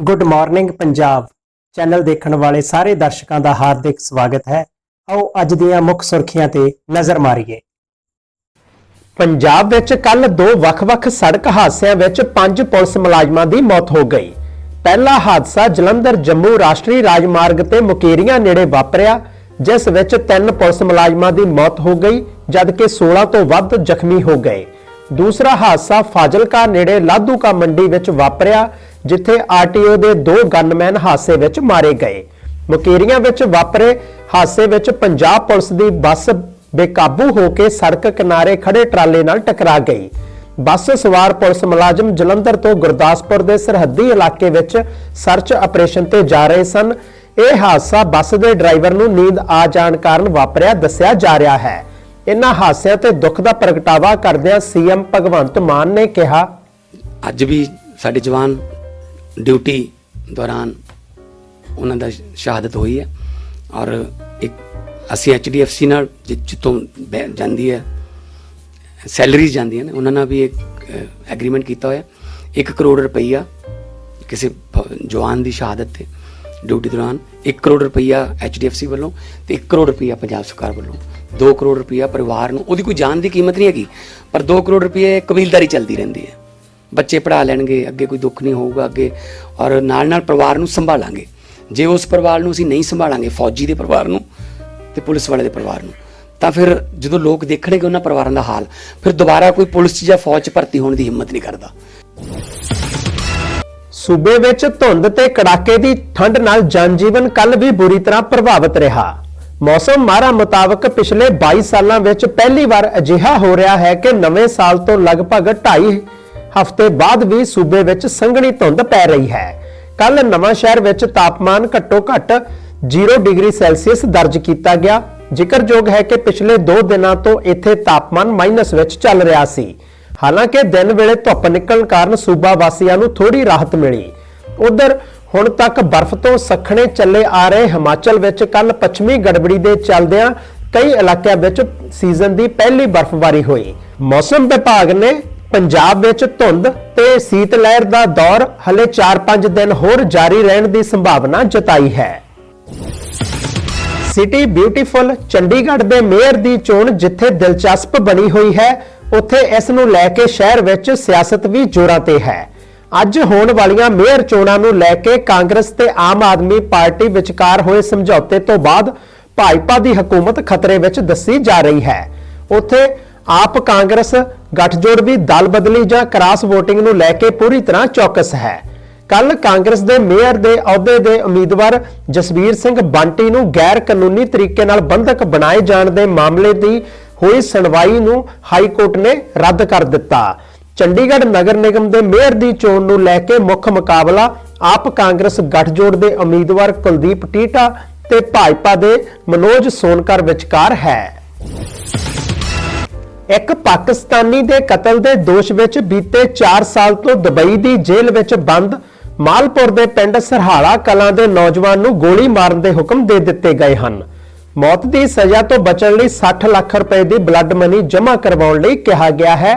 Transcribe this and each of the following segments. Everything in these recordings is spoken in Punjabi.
ਗੁੱਡ ਮਾਰਨਿੰਗ ਪੰਜਾਬ ਚੈਨਲ ਦੇਖਣ ਵਾਲੇ ਸਾਰੇ ਦਰਸ਼ਕਾਂ ਦਾ ਹਾਰਦਿਕ ਸਵਾਗਤ ਹੈ। ਆਓ ਅੱਜ ਦੀਆਂ ਮੁੱਖ ਸੁਰਖੀਆਂ ਤੇ ਨਜ਼ਰ ਮਾਰੀਏ। ਪੰਜਾਬ ਵਿੱਚ ਕੱਲ ਦੋ ਵੱਖ-ਵੱਖ ਸੜਕ ਹਾਦਸਿਆਂ ਵਿੱਚ ਪੰਜ ਪੁਲਿਸ ਮੁਲਾਜ਼ਮਾਂ ਦੀ ਮੌਤ ਹੋ ਗਈ। ਪਹਿਲਾ ਹਾਦਸਾ ਜਲੰਧਰ ਜੰਮੂ ਰਾਸ਼ਟਰੀ ਰਾਜਮਾਰਗ ਤੇ ਮੁਕੇਰੀਆਂ ਨੇੜੇ ਵਾਪਰਿਆ, ਜਿਸ ਵਿੱਚ ਤਿੰਨ ਪੁਲਿਸ ਮੁਲਾਜ਼ਮਾਂ ਦੀ ਮੌਤ ਹੋ ਗਈ, ਜਦਕਿ 16 ਤੋਂ ਵੱਧ ਜ਼ਖਮੀ ਹੋ ਗਏ। ਦੂਸਰਾ ਹਾਦਸਾ ਫਾਜ਼ਿਲਕਾ ਨੇੜੇ ਲਾਧੂਕਾ ਮੰਡੀ ਵਿੱਚ ਵਾਪਰਿਆ ਜਿੱਥੇ ਆਰਟੀਓ ਦੇ ਦੋ ਗਨਮੈਨ ਹਾਦਸੇ ਵਿੱਚ ਮਾਰੇ ਗਏ। ਮੁਕੇਰੀਆਂ ਵਿੱਚ ਵਾਪਰੇ ਹਾਦਸੇ ਵਿੱਚ ਪੰਜਾਬ ਪੁਲਿਸ ਦੀ ਬੱਸ ਬੇਕਾਬੂ ਹੋ ਕੇ ਸੜਕ ਕਿਨਾਰੇ ਖੜੇ ਟਰਾਲੇ ਨਾਲ ਟਕਰਾ ਗਈ। ਬੱਸ ਸਵਾਰ ਪੁਲਿਸ ਮੁਲਾਜ਼ਮ ਜਲੰਧਰ ਤੋਂ ਗੁਰਦਾਸਪੁਰ ਦੇ ਸਰਹੱਦੀ ਇਲਾਕੇ ਵਿੱਚ ਸਰਚ ਆਪਰੇਸ਼ਨ ਤੇ ਜਾ ਰਹੇ ਸਨ। ਇਹ ਹਾਦਸਾ ਬੱਸ ਦੇ ਡਰਾਈਵਰ ਨੂੰ ਨੀਂਦ ਆ ਜਾਣ ਕਾਰਨ ਵਾਪਰਿਆ ਦੱਸਿਆ ਜਾ ਰਿਹਾ ਹੈ। ਇਨ੍ਹਾਂ ਹਾਦਸਿਆਂ ਤੇ ਦੁੱਖ ਦਾ ਪ੍ਰਗਟਾਵਾ ਕਰਦਿਆਂ ਸੀਐਮ ਭਗਵੰਤ ਮਾਨ ਨੇ ਕਿਹਾ, ਅੱਜ ਵੀ ਸਾਡੇ ਜਵਾਨ ਡਿਊਟੀ ਦੌਰਾਨ ਉਹਨਾਂ ਦਾ ਸ਼ਹਾਦਤ ਹੋਈ ਹੈ ਔਰ ਇੱਕ ਅਸੀਂ ਐਚਡੀਐਫਸੀ ਨਾਲ ਜਿ- ਜਿੱਥੋਂ ਬੈ- ਜਾਂਦੀ ਹੈ, ਸੈਲਰੀਜ਼ ਜਾਂਦੀਆਂ ਨੇ, ਉਹਨਾਂ ਨਾਲ ਵੀ ਇੱਕ ਐਗਰੀਮੈਂਟ ਕੀਤਾ ਹੋਇਆ। 1 ਕਰੋੜ ਰੁਪਈਆ ਕਿਸੇ ਜਵਾਨ ਦੀ ਸ਼ਹਾਦਤ ਤੇ ਡਿਊਟੀ ਦੌਰਾਨ 1 ਕਰੋੜ ਰੁਪਈਆ ਐਚਡੀਐਫਸੀ ਵੱਲੋਂ ਤੇ 1 ਕਰੋੜ ਰੁਪਈਆ ਪੰਜਾਬ ਸਰਕਾਰ ਵੱਲੋਂ। 2 ਕਰੋੜ ਰੁਪਈਆ ਪਰਿਵਾਰ ਨੂੰ, ਉਹਦੀ ਕੋਈ ਜਾਨ ਦੀ ਕੀਮਤ ਨਹੀਂ ਹੈਗੀ, ਪਰ 2 ਕਰੋੜ ਰੁਪਏ ਕਬੀਲਦਾਰੀ ਚੱਲਦੀ ਰਹਿੰਦੀ ਹੈ। ਬੱਚੇ ਪੜਾ ਲੈਣਗੇ, ਅੱਗੇ ਕੋਈ ਦੁੱਖ ਨਹੀਂ ਹੋਊਗਾ, ਅੱਗੇ ਔਰ ਨਾਲ ਨਾਲ ਪਰਿਵਾਰ ਨੂੰ ਸੰਭਾਲਾਂਗੇ। ਜੇ ਉਸ ਪਰਿਵਾਰ ਨੂੰ ਅਸੀਂ ਨਹੀਂ ਸੰਭਾਲਾਂਗੇ, ਫੌਜੀ ਦੇ ਪਰਿਵਾਰ ਨੂੰ ਤੇ ਪੁਲਿਸ ਵਾਲੇ ਦੇ ਪਰਿਵਾਰ ਨੂੰ, ਤਾਂ ਫਿਰ ਜਦੋਂ ਲੋਕ ਦੇਖਣਗੇ ਉਹਨਾਂ ਪਰਿਵਾਰਾਂ ਦਾ ਹਾਲ, ਫਿਰ ਦੁਬਾਰਾ ਕੋਈ ਪੁਲਿਸ 'ਚ ਜਾਂ ਫੌਜ 'ਚ ਭਰਤੀ ਹੋਣ ਦੀ ਹਿੰਮਤ ਨਹੀਂ ਕਰਦਾ। ਸੂਬੇ ਵਿੱਚ ਧੁੰਦ ਤੇ ਕੜਾਕੇ ਦੀ ਠੰਡ ਨਾਲ ਜਨਜੀਵਨ ਕੱਲ ਵੀ ਬੁਰੀ ਤਰ੍ਹਾਂ ਪ੍ਰਭਾਵਿਤ ਰਿਹਾ। ਮੌਸਮ ਮਾਰਾ ਮੁਤਾਬਕ ਪਿਛਲੇ 22 ਸਾਲਾਂ ਵਿੱਚ ਪਹਿਲੀ ਵਾਰ ਅਜਿਹਾ ਹੋ ਰਿਹਾ ਹੈ ਕਿ ਨਵੇਂ ਸਾਲ ਤੋਂ ਲਗਭਗ 2.5 ਹਫ਼ਤੇ ਬਾਅਦ ਵੀ ਸੂਬੇ ਵਿੱਚ ਸੰਘਣੀ ਧੁੰਦ ਪੈ ਰਹੀ ਹੈ। ਕੱਲ ਨਵਾਂ ਸ਼ਹਿਰ ਵਿੱਚ ਤਾਪਮਾਨ ਘੱਟੋ ਘੱਟ 0 ਡਿਗਰੀ ਸੈਲਸੀਅਸ ਦਰਜ ਕੀਤਾ ਗਿਆ। ਜ਼ਿਕਰਯੋਗ ਹੈ ਕਿ ਪਿਛਲੇ 2 ਦਿਨਾਂ ਤੋਂ ਇੱਥੇ ਤਾਪਮਾਨ ਮਾਈਨਸ ਵਿੱਚ ਚੱਲ ਰਿਹਾ ਸੀ। ਹਾਲਾਂਕਿ ਦਿਨ ਵੇਲੇ ਧੁੱਪ ਨਿਕਲਣ ਕਾਰਨ ਸੂਬਾ ਵਾਸੀਆਂ ਨੂੰ ਥੋੜੀ ਰਾਹਤ ਮਿਲੀ। ਉਧਰ ਹੁਣ ਤੱਕ ਬਰਫ਼ ਤੋਂ ਸਖਣੇ ਚੱਲੇ ਆ ਰਹੇ ਹਿਮਾਚਲ ਵਿੱਚ ਕੱਲ ਪੱਛਮੀ ਗੜਬੜੀ ਦੇ ਚੱਲਦਿਆਂ ਕਈ ਇਲਾਕਿਆਂ ਵਿੱਚ ਸੀਜ਼ਨ ਦੀ ਪਹਿਲੀ ਬਰਫ਼ਬਾਰੀ ਹੋਈ। ਮੌਸਮ ਵਿਭਾਗ ਨੇ ਪੰਜਾਬ ਵਿੱਚ ਧੁੰਦ ਤੇ ਸੀਤ ਲਹਿਰ ਦਾ ਦੌਰ ਹਲੇ 4-5 ਦਿਨ ਹੋਰ ਜਾਰੀ ਰਹਿਣ ਦੀ ਸੰਭਾਵਨਾ ਜਤਾਈ ਹੈ। ਸਿਟੀ ਬਿਊਟੀਫੁਲ ਚੰਡੀਗੜ੍ਹ ਦੇ ਮੇਅਰ ਦੀ ਚੋਣ ਜਿੱਥੇ ਦਿਲਚਸਪ ਬਣੀ ਹੋਈ ਹੈ, ਉੱਥੇ ਇਸ ਨੂੰ ਲੈ ਕੇ ਸ਼ਹਿਰ ਵਿੱਚ ਸਿਆਸਤ ਵੀ ਜ਼ੋਰਾਂ ਤੇ ਹੈ। ਅੱਜ ਹੋਣ ਵਾਲੀਆਂ ਮੇਅਰ ਚੋਣਾਂ ਨੂੰ ਲੈ ਕੇ ਕਾਂਗਰਸ ਤੇ ਆਮ ਆਦਮੀ ਪਾਰਟੀ ਵਿਚਕਾਰ ਹੋਏ ਸਮਝੌਤੇ ਤੋਂ ਬਾਅਦ ਭਾਜਪਾ ਦੀ ਹਕੂਮਤ ਖਤਰੇ ਵਿੱਚ ਦੱਸੀ ਜਾ ਰਹੀ ਹੈ। ਉੱਥੇ ਆਪ ਕਾਂਗਰਸ ਗੱਠਜੋੜ ਵੀ ਦਲ ਬਦਲੀ ਜਾਂ ਕ੍ਰਾਸ VOTING ਨੂੰ ਲੈ ਕੇ ਪੂਰੀ ਤਰ੍ਹਾਂ ਚੌਕਸ ਹੈ। ਕੱਲ ਕਾਂਗਰਸ ਦੇ ਮੇਅਰ ਦੇ ਅਹੁਦੇ ਦੇ ਉਮੀਦਵਾਰ ਜਸਵੀਰ ਸਿੰਘ ਬੰਟੀ ਨੂੰ ਗੈਰ ਕਾਨੂੰਨੀ ਤਰੀਕੇ ਨਾਲ ਬੰਧਕ ਬਣਾਏ ਜਾਣ ਦੇ ਮਾਮਲੇ ਦੀ ਹੋਈ ਸੁਣਵਾਈ ਨੂੰ ਹਾਈ ਕੋਰਟ ਨੇ ਰੱਦ ਕਰ ਦਿੱਤਾ। ਚੰਡੀਗੜ੍ਹ ਨਗਰ ਨਿਗਮ ਦੇ ਮੇਅਰ ਦੀ ਚੋਣ ਨੂੰ ਲੈ ਕੇ ਮੁੱਖ ਮੁਕਾਬਲਾ ਆਪ ਕਾਂਗਰਸ ਗੱਠਜੋੜ ਦੇ ਉਮੀਦਵਾਰ ਕੁਲਦੀਪ ਟੀਟਾ ਤੇ ਭਾਜਪਾ ਦੇ ਮਨੋਜ ਸੋਨਕਰ ਵਿਚਕਾਰ ਹੈ। ਇੱਕ ਪਾਕਿਸਤਾਨੀ ਦੇ ਕਤਲ ਦੇ ਦੋਸ਼ ਵਿੱਚ ਬੀਤੇ 4 ਸਾਲ ਤੋਂ ਦੁਬਈ ਦੀ ਜੇਲ੍ਹ ਵਿੱਚ ਬੰਦ, ਮਾਲਪੁਰ ਦੇ ਪਿੰਡ ਸਰਹਾਲਾ ਕਲਾਂ ਦੇ ਨੌਜਵਾਨ ਨੂੰ ਗੋਲੀ ਮਾਰਨ ਦੇ ਹੁਕਮ ਦੇ ਦਿੱਤੇ ਗਏ ਹਨ। ਮੌਤ ਦੀ ਸਜ਼ਾ ਤੋਂ ਬਚਣ ਲਈ 60 ਲੱਖ ਰੁਪਏ ਦੀ ਬਲੱਡ ਮਨੀ ਜਮ੍ਹਾਂ ਕਰਵਾਉਣ ਲਈ ਕਿਹਾ ਗਿਆ ਹੈ।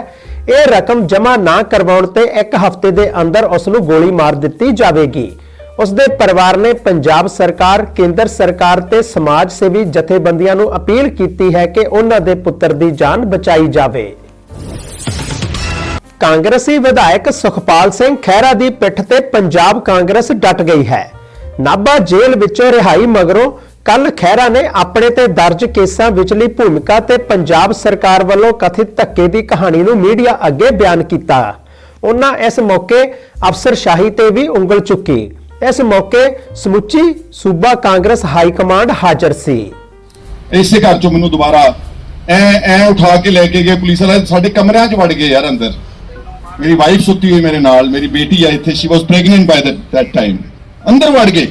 ਇਹ ਰਕਮ ਜਮ੍ਹਾਂ ਨਾ ਕਰਵਾਉਣ ਤੇ ਇੱਕ ਹਫ਼ਤੇ ਦੇ ਅੰਦਰ ਉਸ ਨੂੰ ਗੋਲੀ ਮਾਰ ਦਿੱਤੀ ਜਾਵੇਗੀ। ਉਸ ਦੇ ਪਰਿਵਾਰ ਨੇ ਪੰਜਾਬ ਸਰਕਾਰ, ਕੇਂਦਰ ਸਰਕਾਰ ਤੇ ਸਮਾਜ ਸੇਵੀ ਜਥੇਬੰਦੀਆਂ ਨੂੰ ਅਪੀਲ ਕੀਤੀ ਹੈ ਕਿ ਉਹਨਾਂ ਦੇ ਪੁੱਤਰ ਦੀ ਜਾਨ ਬਚਾਈ ਜਾਵੇ। ਕਾਂਗਰਸੀ ਵਿਧਾਇਕ ਸੁਖਪਾਲ ਸਿੰਘ ਖਹਿਰਾ ਦੀ ਪਿੱਠ ਤੇ ਪੰਜਾਬ ਕਾਂਗਰਸ ਡਟ ਗਈ ਹੈ। ਨਾਭਾ ਜੇਲ੍ਹ ਵਿੱਚੋਂ ਰਿਹਾਈ ਮਗਰੋਂ ਕੱਲ ਖਹਿਰਾ ਨੇ ਆਪਣੇ ਤੇ ਦਰਜ ਕੇਸਾਂ ਵਿਚਲੀ ਭੂਮਿਕਾ ਤੇ ਪੰਜਾਬ ਸਰਕਾਰ ਵੱਲੋਂ ਕਥਿਤ ਧੱਕੇ ਦੀ ਕਹਾਣੀ ਨੂੰ ਮੀਡੀਆ ਅੱਗੇ ਬਿਆਨ ਕੀਤਾ। ਉਹਨਾਂ ਇਸ ਮੌਕੇ ਅਫਸਰਸ਼ਾਹੀ ਤੇ ਵੀ ਉਂਗਲ ਚੁੱਕੀ। ਇਸ ਮੌਕੇ ਸਮੁੱਚੀ ਸੂਬਾ ਕਾਂਗਰਸ ਹਾਈ ਕਮਾਂਡ ਹਾਜ਼ਰ ਸੀ। ਇਸੇ ਘਰ ਚੋਂ ਮੈਨੂੰ ਦੁਬਾਰਾ ਐ ਐ ਉਠਾ ਕੇ ਲੈ ਕੇ ਗਏ ਪੁਲਿਸ ਵਾਲੇ। ਸਾਡੇ ਕਮਰਿਆਂ 'ਚ ਵੜ ਗਏ ਯਾਰ ਅੰਦਰ। ਮੇਰੀ ਵਾਈਫ ਸੁੱਤੀ ਹੋਈ ਮੇਰੇ ਨਾਲ, ਮੇਰੀ ਬੇਟੀ ਆ ਇੱਥੇ she was pregnant by that time ਅੰਦਰ ਵੜ ਗਏ।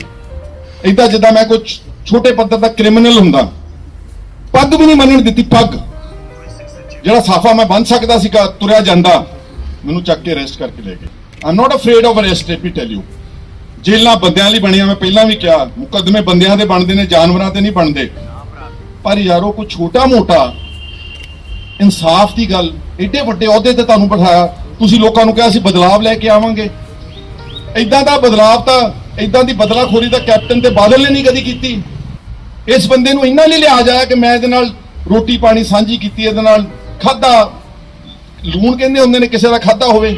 ਇਦਾਂ ਜਿੱਦਾਂ ਮੈਂ ਕੁਝ ਛੋਟੇ ਪੱਧਰ ਦਾ ਕ੍ਰਿਮੀਨਲ ਹੁੰਦਾ। ਪੱਗ ਵੀ ਨਹੀਂ ਮੰਨਣ ਦਿੱਤੀ, ਪੱਗ। ਜਿਹੜਾ ਸਾਫਾ ਮੈਂ ਬੰਨ ਸਕਦਾ ਸੀਗਾ, ਤੁਰਿਆ ਜਾਂਦਾ, ਮੈਨੂੰ ਚੱਕ ਕੇ ਅਰੈਸਟ ਕਰਕੇ ਲੈ ਗਏ। I'm not afraid of arrest let me tell you ਜੇਲਾਂ ਬੰਦਿਆਂ ਲਈ ਬਣੀਆਂ, ਮੈਂ ਪਹਿਲਾਂ ਵੀ ਕਿਹਾ, ਮੁਕੱਦਮੇ ਬੰਦਿਆਂ ਦੇ ਬਣਦੇ ਨੇ, ਜਾਨਵਰਾਂ ਤੇ ਨਹੀਂ ਬਣਦੇ। ਪਰ ਯਾਰੋ, ਕੋਈ ਛੋਟਾ ਮੋਟਾ ਇਨਸਾਫ ਦੀ ਗੱਲ, ਏਡੇ ਵੱਡੇ ਅਹੁਦੇ ਤੇ ਤੁਹਾਨੂੰ ਬਿਠਾਇਆ, ਤੁਸੀਂ ਲੋਕਾਂ ਨੂੰ ਕਿਹਾ ਅਸੀਂ ਬਦਲਾਵ ਲੈ ਕੇ ਆਵਾਂਗੇ। ਇਦਾਂ ਦਾ ਬਦਲਾਵ ਤਾਂ ਇਦਾਂ ਦੀ ਬਦਲਾਖੋਰੀ ਤਾਂ ਕੈਪਟਨ ਤੇ ਬਾਦਲ ਨੇ ਨਹੀਂ ਕਦੀ ਕੀਤੀ। ਇਸ ਬੰਦੇ ਨੂੰ ਇੰਨਾ ਨਹੀਂ ਲਿਆ ਜਾਇਆ ਕਿ ਮੈਂ ਇਹਦੇ ਨਾਲ ਰੋਟੀ ਪਾਣੀ ਸਾਂਝੀ ਕੀਤੀ, ਇਹਦੇ ਨਾਲ ਖਾਦਾ ਲੂਣ ਕਹਿੰਦੇ ਹੁੰਦੇ ਨੇ, ਕਿਸੇ ਦਾ ਖਾਦਾ ਹੋਵੇ।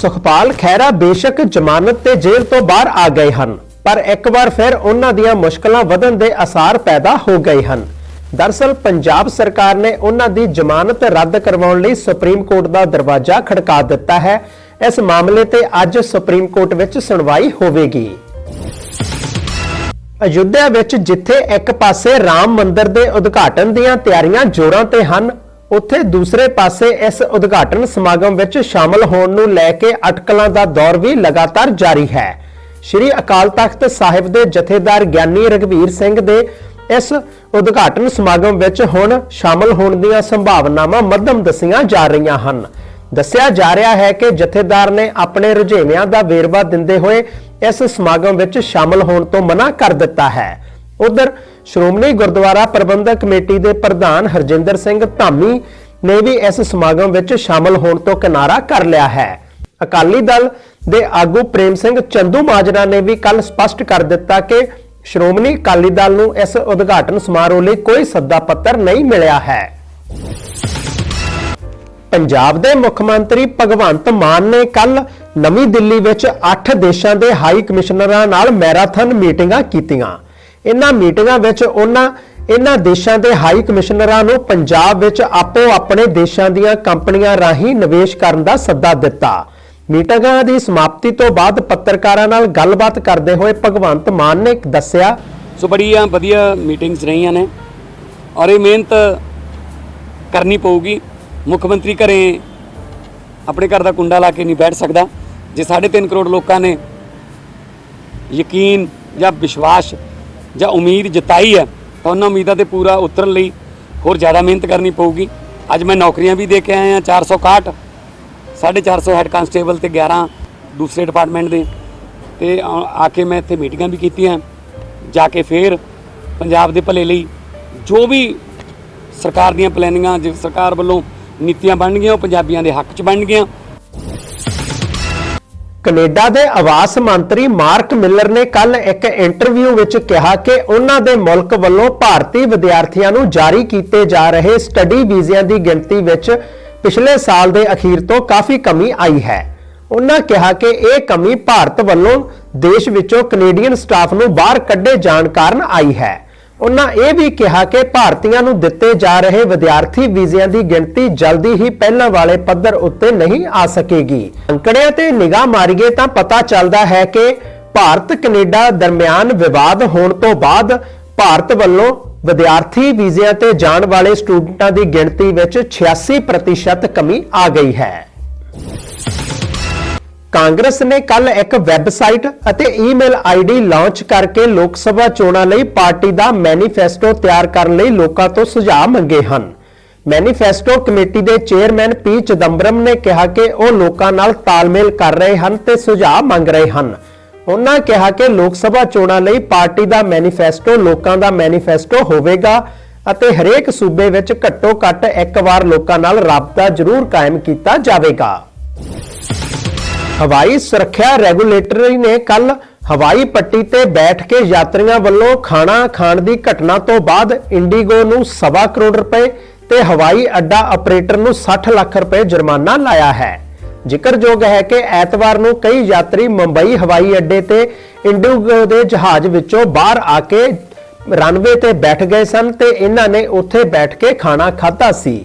ਸੁਖਪਾਲ ਖਹਿਰਾ ਬੇਸ਼ੱਕ ਜ਼ਮਾਨਤ ਤੇ ਜੇਲ੍ਹ ਤੋਂ ਬਾਹਰ ਆ ਗਏ ਹਨ, ਪਰ ਇੱਕ ਵਾਰ ਫਿਰ ਉਹਨਾਂ ਦੀਆਂ ਮੁਸ਼ਕਲਾਂ ਵਧਣ ਦੇ ਅਸਾਰ ਪੈਦਾ ਹੋ ਗਏ ਹਨ। ਦਰਸਲ, ਪੰਜਾਬ ਸਰਕਾਰ ਨੇ ਉਹਨਾਂ ਦੀ ਜ਼ਮਾਨਤ ਰੱਦ ਕਰਵਾਉਣ ਲਈ ਸੁਪਰੀਮ ਕੋਰਟ ਦਾ ਦਰਵਾਜ਼ਾ ਖੜਕਾ ਦਿੱਤਾ ਹੈ। ਇਸ ਮਾਮਲੇ ਤੇ ਅੱਜ ਸੁਪਰੀਮ ਕੋਰਟ ਵਿੱਚ ਸੁਣਵਾਈ ਹੋਵੇਗੀ। ਅਯੁੱਧਿਆ ਵਿੱਚ ਜਿੱਥੇ ਇੱਕ ਪਾਸੇ ਰਾਮ ਮੰਦਿਰ ਦੇ ਉਦਘਾਟਨ ਦੀਆਂ ਤਿਆਰੀਆਂ ਜ਼ੋਰਾਂ ਤੇ ਹਨ ਉੱਥੇ ਦੂਸਰੇ ਪਾਸੇ ਇਸ ਉਦਘਾਟਨ ਸਮਾਗਮ ਵਿੱਚ ਸ਼ਾਮਲ ਹੋਣ ਨੂੰ ਲੈ ਕੇ ਅਟਕਲਾਂ ਦਾ ਦੌਰ ਵੀ ਲਗਾਤਾਰ ਜਾਰੀ ਹੈ। ਸ਼੍ਰੀ ਅਕਾਲ ਤਖਤ ਸਾਹਿਬ ਦੇ ਜਥੇਦਾਰ ਗਿਆਨੀ ਰਗਵੀਰ ਸਿੰਘ ਦੇ ਇਸ ਉਦਘਾਟਨ ਸਮਾਗਮ ਵਿੱਚ ਹੁਣ ਸ਼ਾਮਲ ਹੋਣ ਦੀਆਂ ਸੰਭਾਵਨਾਵਾਂ ਮੱਧਮ ਦੱਸੀਆਂ ਜਾ ਰਹੀਆਂ ਹਨ। ਦੱਸਿਆ ਜਾ ਰਿਹਾ ਹੈ ਕਿ ਜਥੇਦਾਰ ਨੇ ਆਪਣੇ ਰੁਝੇਵਿਆਂ ਦਾ ਵੇਰਵਾ ਦਿੰਦੇ ਹੋਏ ਇਸ ਸਮਾਗਮ ਵਿੱਚ ਸ਼ਾਮਲ ਹੋਣ ਤੋਂ ਮਨਾ ਕਰ ਦਿੱਤਾ ਹੈ। ਉਧਰ ਸ਼੍ਰੋਮਣੀ ਗੁਰਦੁਆਰਾ ਪ੍ਰਬੰਧਕ ਕਮੇਟੀ ਦੇ ਪ੍ਰਧਾਨ ਹਰਜਿੰਦਰ ਸਿੰਘ ਧਾਮੀ ਨੇ ਵੀ ਇਸ ਸਮਾਗਮ ਵਿੱਚ ਸ਼ਾਮਲ ਹੋਣ ਤੋਂ ਕਿਨਾਰਾ ਕਰ ਲਿਆ ਹੈ। ਅਕਾਲੀ ਦਲ ਦੇ ਆਗੂ ਪ੍ਰੇਮ ਸਿੰਘ ਚੰਦੂ ਮਾਜਰਾ ਨੇ ਵੀ ਕੱਲ ਸਪਸ਼ਟ ਕਰ ਦਿੱਤਾ ਕਿ ਸ਼੍ਰੋਮਣੀ ਅਕਾਲੀ ਦਲ ਨੂੰ ਇਸ ਉਦਘਾਟਨ ਸਮਾਰੋਹ ਲਈ ਕੋਈ ਸੱਦਾ ਪੱਤਰ ਨਹੀਂ ਮਿਲਿਆ ਹੈ। ਪੰਜਾਬ ਦੇ ਮੁੱਖ ਮੰਤਰੀ ਭਗਵੰਤ ਮਾਨ ਨੇ ਕੱਲ ਨਵੀਂ ਦਿੱਲੀ ਵਿੱਚ 8 ਦੇਸ਼ਾਂ ਦੇ ਹਾਈ ਕਮਿਸ਼ਨਰਾਂ ਨਾਲ ਮੈਰਾਥਨ ਮੀਟਿੰਗਾਂ ਕੀਤੀਆਂ। ਇਹਨਾਂ ਮੀਟਿੰਗਾਂ ਵਿੱਚ ਉਹਨਾਂ, ਇਹਨਾਂ ਦੇਸ਼ਾਂ ਦੇ ਹਾਈ ਕਮਿਸ਼ਨਰਾਂ ਨੂੰ ਪੰਜਾਬ ਵਿੱਚ ਆਪੋ ਆਪਣੇ ਦੇਸ਼ਾਂ ਦੀਆਂ ਕੰਪਨੀਆਂ ਰਾਹੀਂ ਨਿਵੇਸ਼ ਕਰਨ ਦਾ ਸੱਦਾ ਦਿੱਤਾ। ਮੀਟਿੰਗਾਂ ਦੀ ਸਮਾਪਤੀ ਤੋਂ ਬਾਅਦ ਪੱਤਰਕਾਰਾਂ ਨਾਲ ਗੱਲਬਾਤ ਕਰਦੇ ਹੋਏ ਭਗਵੰਤ ਮਾਨ ਨੇ ਦੱਸਿਆ, ਸੋ ਬੜੀਆਂ ਵਧੀਆ ਮੀਟਿੰਗਸ ਰਹੀਆਂ ਨੇ ਔਰ ਇਹ ਮਿਹਨਤ ਕਰਨੀ ਪਊਗੀ। ਮੁੱਖ ਮੰਤਰੀ ਘਰੇ ਆਪਣੇ ਘਰ ਦਾ ਕੁੰਡਾ ਲਾ ਕੇ ਨਹੀਂ ਬੈਠ ਸਕਦਾ। ਜੇ 3.5 ਕਰੋੜ ਲੋਕਾਂ ਨੇ ਯਕੀਨ ਜਾਂ ਵਿਸ਼ਵਾਸ ਜਾਂ ਉਮੀਦ ਜਤਾਈ ਹੈ, ਤਾਂ ਉਹਨਾਂ ਉਮੀਦਾਂ ਤੇ ਪੂਰਾ ਉਤਰਨ ਲਈ ਹੋਰ ਜ਼ਿਆਦਾ ਮਿਹਨਤ ਕਰਨੀ ਪਊਗੀ। ਅੱਜ ਮੈਂ ਨੌਕਰੀਆਂ ਵੀ ਦੇ ਕੇ ਆਇਆ ਹਾਂ 461 450 ਹੈੱਡ ਕਾਂਸਟੇਬਲ ਤੇ 11 ਦੂਸਰੇ ਡਿਪਾਰਟਮੈਂਟ ਦੇ। ਤੇ ਆ ਕੇ ਮੈਂ ਇੱਥੇ ਮੀਟਿੰਗਾਂ ਵੀ ਕੀਤੀਆਂ ਜਾ ਕੇ ਫੇਰ ਪੰਜਾਬ ਦੇ ਭਲੇ ਲਈ ਜੋ ਵੀ ਸਰਕਾਰ ਦੀਆਂ ਪਲੈਨਿੰਗਾਂ ਜਿਸ ਸਰਕਾਰ ਵੱਲੋਂ ਨੀਤੀਆਂ ਬਣਨਗੀਆਂ, ਉਹ ਪੰਜਾਬੀਆਂ ਦੇ ਹੱਕ 'ਚ ਬਣ ਗਈਆਂ ਕੈਨੇਡਾ ਦੇ ਆਵਾਸ ਮੰਤਰੀ ਮਾਰਕ ਮਿਲਰ ਨੇ ਕੱਲ ਇੱਕ ਇੰਟਰਵਿਊ ਵਿੱਚ ਕਿਹਾ ਕਿ ਉਹਨਾਂ ਦੇ ਮੁਲਕ ਵੱਲੋਂ ਭਾਰਤੀ ਵਿਦਿਆਰਥੀਆਂ ਨੂੰ ਜਾਰੀ ਕੀਤੇ ਜਾ ਰਹੇ ਸਟੱਡੀ ਵੀਜ਼ਿਆਂ ਦੀ ਗਿਣਤੀ ਵਿੱਚ ਪਿਛਲੇ ਸਾਲ ਦੇ ਅਖੀਰ ਤੋਂ ਕਾਫੀ ਕਮੀ ਆਈ ਹੈ। ਉਹਨਾਂ ਕਿਹਾ ਕਿ ਇਹ ਕਮੀ ਭਾਰਤ ਵੱਲੋਂ ਦੇਸ਼ ਵਿੱਚੋਂ ਕੈਨੇਡੀਅਨ ਸਟਾਫ ਨੂੰ ਬਾਹਰ ਕੱਢੇ ਜਾਣ ਕਾਰਨ ਆਈ ਹੈ। ਉਹਨਾਂ ਇਹ ਵੀ ਕਿਹਾ ਕਿ ਭਾਰਤੀਆਂ ਨੂੰ ਦਿੱਤੇ ਜਾ ਰਹੇ ਵਿਦਿਆਰਥੀ ਵੀਜ਼ਿਆਂ ਦੀ ਗਿਣਤੀ ਜਲਦੀ ਹੀ ਪਹਿਲਾਂ ਵਾਲੇ ਪੱਧਰ ਉੱਤੇ ਨਹੀਂ ਆ ਸਕੇਗੀ। ਅੰਕੜਿਆਂ ਤੇ ਨਿਗਾਹ ਮਾਰੀਏ ਤਾਂ ਪਤਾ ਚੱਲਦਾ ਹੈ ਕਿ ਭਾਰਤ ਕੈਨੇਡਾ ਦਰਮਿਆਨ ਵਿਵਾਦ ਹੋਣ ਤੋਂ ਬਾਅਦ ਭਾਰਤ ਵੱਲੋਂ ਵਿਦਿਆਰਥੀ ਵੀਜ਼ਿਆਂ ਤੇ ਜਾਣ ਵਾਲੇ ਸਟੂਡੈਂਟਾਂ ਦੀ ਗਿਣਤੀ ਵਿੱਚ 86% ਕਮੀ ਆ ਗਈ ਹੈ। ਕਾਂਗਰਸ ਨੇ ਕੱਲ ਇੱਕ ਵੈਬਸਾਈਟ ਅਤੇ ਈਮੇਲ ਆਈਡੀ ਲਾਂਚ ਕਰਕੇ ਲੋਕ ਸਭਾ ਚੋਣਾਂ ਲਈ ਪਾਰਟੀ ਦਾ ਮੈਨੀਫੈਸਟੋ ਤਿਆਰ ਕਰਨ ਲਈ ਲੋਕਾਂ ਤੋਂ ਸੁਝਾਅ ਮੰਗੇ ਹਨ। ਮੈਨੀਫੈਸਟੋ ਕਮੇਟੀ ਦੇ ਚੇਅਰਮੈਨ ਪੀ ਚਦੰਬਰਮ ਨੇ ਕਿਹਾ ਕਿ ਉਹ ਲੋਕਾਂ ਨਾਲ ਤਾਲਮੇਲ ਕਰ ਰਹੇ ਹਨ ਤੇ ਸੁਝਾਅ ਮੰਗ ਰਹੇ ਹਨ। ਉਹਨਾਂ ਕਿਹਾ ਕਿ ਲੋਕ ਸਭਾ ਚੋਣਾਂ ਲਈ ਪਾਰਟੀ ਦਾ ਮੈਨੀਫੈਸਟੋ ਲੋਕਾਂ ਦਾ ਮੈਨੀਫੈਸਟੋ ਹੋਵੇਗਾ ਅਤੇ ਹਰੇਕ ਸੂਬੇ ਵਿੱਚ ਘੱਟੋ-ਘੱਟ ਇੱਕ ਵਾਰ ਲੋਕਾਂ ਨਾਲ ਰਾਬਤਾ ਜ਼ਰੂਰ ਕਾਇਮ ਕੀਤਾ ਜਾਵੇਗਾ। ਹਵਾਈ ਸੁਰੱਖਿਆ ਰੈਗੂਲੇਟਰੀ ਨੇ ਕੱਲ ਹਵਾਈ ਪੱਟੀ ਤੇ ਬੈਠ ਕੇ ਯਾਤਰੀਆਂ ਵੱਲੋਂ ਖਾਣਾ ਖਾਣ ਦੀ ਘਟਨਾ ਤੋਂ ਬਾਅਦ ਇੰਡੀਗੋ ਨੂੰ ਸਵਾ ਕਰੋੜ ਰੁਪਏ ਤੇ ਹਵਾਈ ਅੱਡਾ ਆਪਰੇਟਰ ਨੂੰ 60 ਲੱਖ ਰੁਪਏ ਜੁਰਮਾਨਾ ਲਾਇਆ ਹੈ। ਜ਼ਿਕਰਯੋਗ ਹੈ ਕਿ ਐਤਵਾਰ ਨੂੰ ਕਈ ਯਾਤਰੀ ਮੁੰਬਈ ਹਵਾਈ ਅੱਡੇ ਤੇ ਇੰਡੀਗੋ ਦੇ ਜਹਾਜ਼ ਵਿੱਚੋਂ ਬਾਹਰ ਆ ਕੇ ਰਨਵੇ ਤੇ ਬੈਠ ਗਏ ਸਨ ਤੇ ਇਹਨਾਂ ਨੇ ਉੱਥੇ ਬੈਠ ਕੇ ਖਾਣਾ ਖਾਧਾ ਸੀ।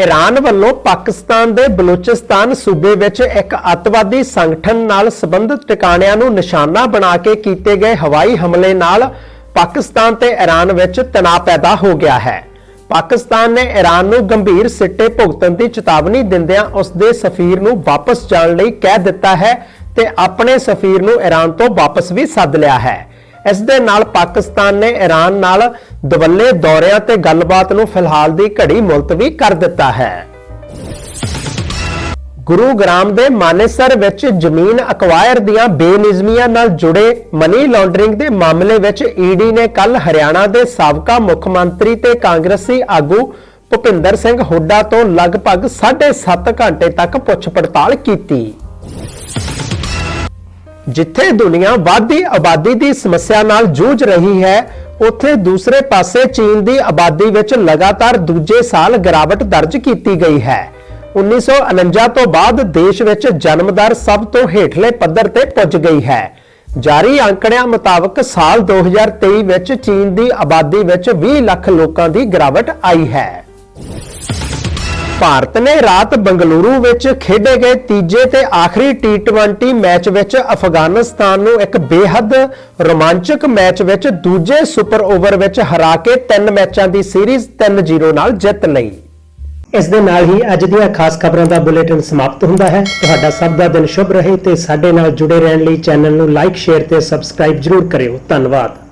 ਈਰਾਨ ਵੱਲੋਂ ਪਾਕਿਸਤਾਨ ਦੇ ਬਲੂਚਿਸਤਾਨ ਸੂਬੇ ਵਿੱਚ ਇੱਕ ਅੱਤਵਾਦੀ ਸੰਗਠਨ ਨਾਲ ਸੰਬੰਧਿਤ ਟਿਕਾਣਿਆਂ ਨੂੰ ਨਿਸ਼ਾਨਾ ਬਣਾ ਕੇ ਕੀਤੇ ਗਏ ਹਵਾਈ ਹਮਲੇ ਨਾਲ ਪਾਕਿਸਤਾਨ ਤੇ ਈਰਾਨ ਵਿੱਚ ਤਣਾਅ ਪੈਦਾ ਹੋ ਗਿਆ ਹੈ। ਪਾਕਿਸਤਾਨ ਨੇ ਈਰਾਨ ਨੂੰ ਗੰਭੀਰ ਸਿੱਟੇ ਭੁਗਤਣ ਦੀ ਚੇਤਾਵਨੀ ਦਿੰਦਿਆਂ ਉਸ ਦੇ ਸਫੀਰ ਨੂੰ ਵਾਪਸ ਜਾਣ ਲਈ ਕਹਿ ਦਿੱਤਾ ਹੈ ਤੇ ਆਪਣੇ ਸਫੀਰ ਨੂੰ ਈਰਾਨ ਤੋਂ ਵਾਪਸ ਵੀ ਸੱਦ ਲਿਆ ਹੈ। ਇਸ ਦੇ ਨਾਲ ਪਾਕਿਸਤਾਨ ਨੇ ਈਰਾਨ ਨਾਲ ਦਵੱਲੇ ਦੌਰਿਆਂ ਤੇ ਗੱਲਬਾਤ ਨੂੰ ਫਿਲਹਾਲ ਦੀ ਘੜੀ ਮੁਲਤਵੀ ਕਰ ਦਿੱਤਾ ਹੈ। ਗੁਰੂਗ੍ਰਾਮ ਦੇ ਮਾਨੇਸਰ ਵਿੱਚ ਜ਼ਮੀਨ ਅਕਵਾਇਰ ਦੀਆਂ ਬੇਨਿਜ਼ਮੀਆਂ ਨਾਲ ਜੁੜੇ ਮਨੀ ਲਾਂਡਰਿੰਗ ਦੇ ਮਾਮਲੇ ਵਿੱਚ ਈਡੀ ਨੇ ਕੱਲ ਹਰਿਆਣਾ ਦੇ ਸਾਬਕਾ ਮੁੱਖ ਮੰਤਰੀ ਤੇ ਕਾਂਗਰਸੀ ਆਗੂ ਭੁਪਿੰਦਰ ਸਿੰਘ ਹੁੱਡਾ ਤੋਂ ਲਗਭਗ 7.5 ਘੰਟੇ ਤੱਕ ਪੁੱਛ ਪੜਤਾਲ ਕੀਤੀ। ਜਿੱਥੇ ਦੁਨੀਆ ਵੱਧਦੀ ਆਬਾਦੀ ਦੀ ਸਮੱਸਿਆ ਨਾਲ ਜੂਝ ਰਹੀ ਹੈ, ਉੱਥੇ ਦੂਸਰੇ ਪਾਸੇ ਚੀਨ ਦੀ ਆਬਾਦੀ ਵਿੱਚ ਲਗਾਤਾਰ ਦੂਜੇ ਸਾਲ ਗਿਰਾਵਟ ਦਰਜ ਕੀਤੀ ਗਈ ਹੈ। 1949 ਤੋਂ ਬਾਅਦ ਦੇਸ਼ ਵਿੱਚ ਜਨਮ ਦਰ ਸਭ ਤੋਂ ਹੇਠਲੇ ਪੱਧਰ ਤੇ ਪੁੱਜ ਗਈ ਹੈ। ਜਾਰੀ ਅੰਕੜਿਆਂ ਮੁਤਾਬਕ ਸਾਲ 2023 ਵਿੱਚ ਚੀਨ ਦੀ ਆਬਾਦੀ ਵਿੱਚ 20 ਲੱਖ ਲੋਕਾਂ ਦੀ ਗਿਰਾਵਟ ਆਈ ਹੈ। ਭਾਰਤ ਨੇ ਰਾਤ ਬੰਗਲੁਰੂ ਵਿੱਚ ਖੇਡੇ ਗਏ ਤੀਜੇ ਤੇ ਆਖਰੀ T20 ਮੈਚ ਵਿੱਚ ਅਫਗਾਨਿਸਤਾਨ ਨੂੰ ਇੱਕ ਬੇਹੱਦ ਰੋਮਾਂਚਕ ਮੈਚ ਵਿੱਚ ਦੂਜੇ ਸੁਪਰ ਓਵਰ ਵਿੱਚ ਹਰਾ ਕੇ ਤਿੰਨ ਮੈਚਾਂ ਦੀ ਸੀਰੀਜ਼ 3-0 ਨਾਲ ਜਿੱਤ ਲਈ। ਇਸ ਦੇ ਨਾਲ ਹੀ ਅੱਜ ਦੀਆਂ ਖਾਸ ਖਬਰਾਂ ਦਾ ਬੁਲੇਟਿਨ ਸਮਾਪਤ ਹੁੰਦਾ ਹੈ। ਤੁਹਾਡਾ ਸਭ ਦਾ ਦਿਨ ਸ਼ੁਭ ਰਹੇ ਤੇ ਸਾਡੇ ਨਾਲ ਜੁੜੇ ਰਹਿਣ ਲਈ ਚੈਨਲ ਨੂੰ ਲਾਈਕ, ਸ਼ੇਅਰ ਤੇ ਸਬਸਕ੍ਰਾਈਬ ਜਰੂਰ ਕਰਿਓ। ਧੰਨਵਾਦ।